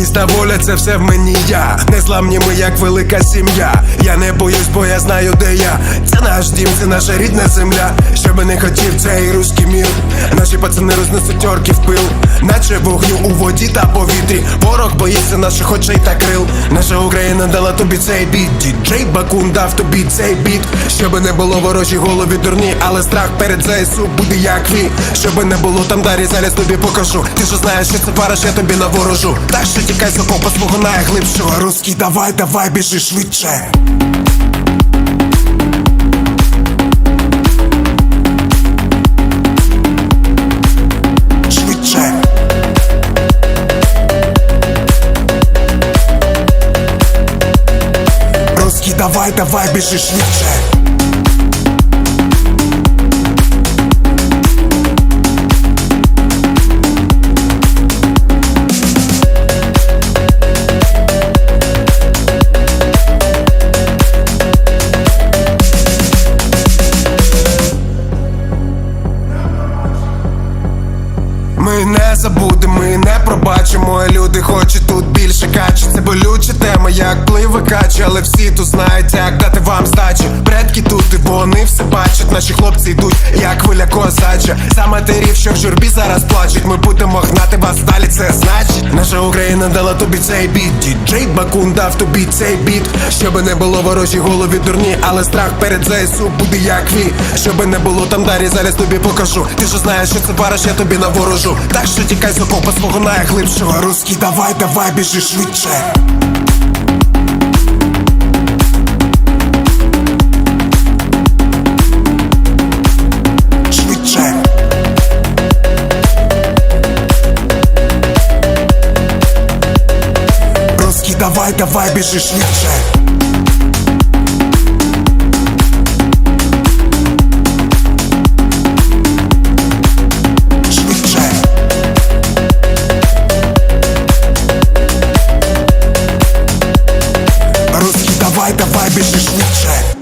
Стійкість та воля, це все в мені я Незламні ми, як велика сім'я. Я не боюсь, бо я знаю, де я. Це наш дім, це наша рідна земля. Що би не хотів, цей руський мір. Наші пацани рознесуть орків пил, наче вогню у воді та повітрі. Ворог боїться наших очей та крил. Наша Україна дала тобі цей біт. Діджей Бакун дав тобі цей біт. Щоби не було ворожі голові дурні, але страх перед ЗСУ буде як вій. Щоби не було там дарі, зараз тобі покажу. Ти ж знаєш, що це параш, я тобі наворожу. Так що тікай з окопа свого найглибшого. Руський, давай, давай, біжи швидше. Давай, давай, біжи швидше. Забудемо, ми не пробачимо. Люди хочуть тут більше качі. Це як пливе качі, але всі тут знають, як дати вам здачі. Предки тут, і вони все бачать. Наші хлопці йдуть, як хвиля козача. За матерів, що в журбі зараз плачуть. Ми будемо гнати вас далі, це значить. Наша Україна дала тобі цей біт. Діджей Бакун дав тобі цей біт. Щоби не було ворожі голові дурні, але страх перед ЗСУ буде як вій. Щоби не було там дарі, зараз тобі покажу. Ти ж знаєш, що це параш, я тобі наворожу. Так що тікай з окопа свого найглибшого. Руський, давай, давай, біжи. Швидше. Давай, давай, біжи швидше. Давай, давай, біжи швидше.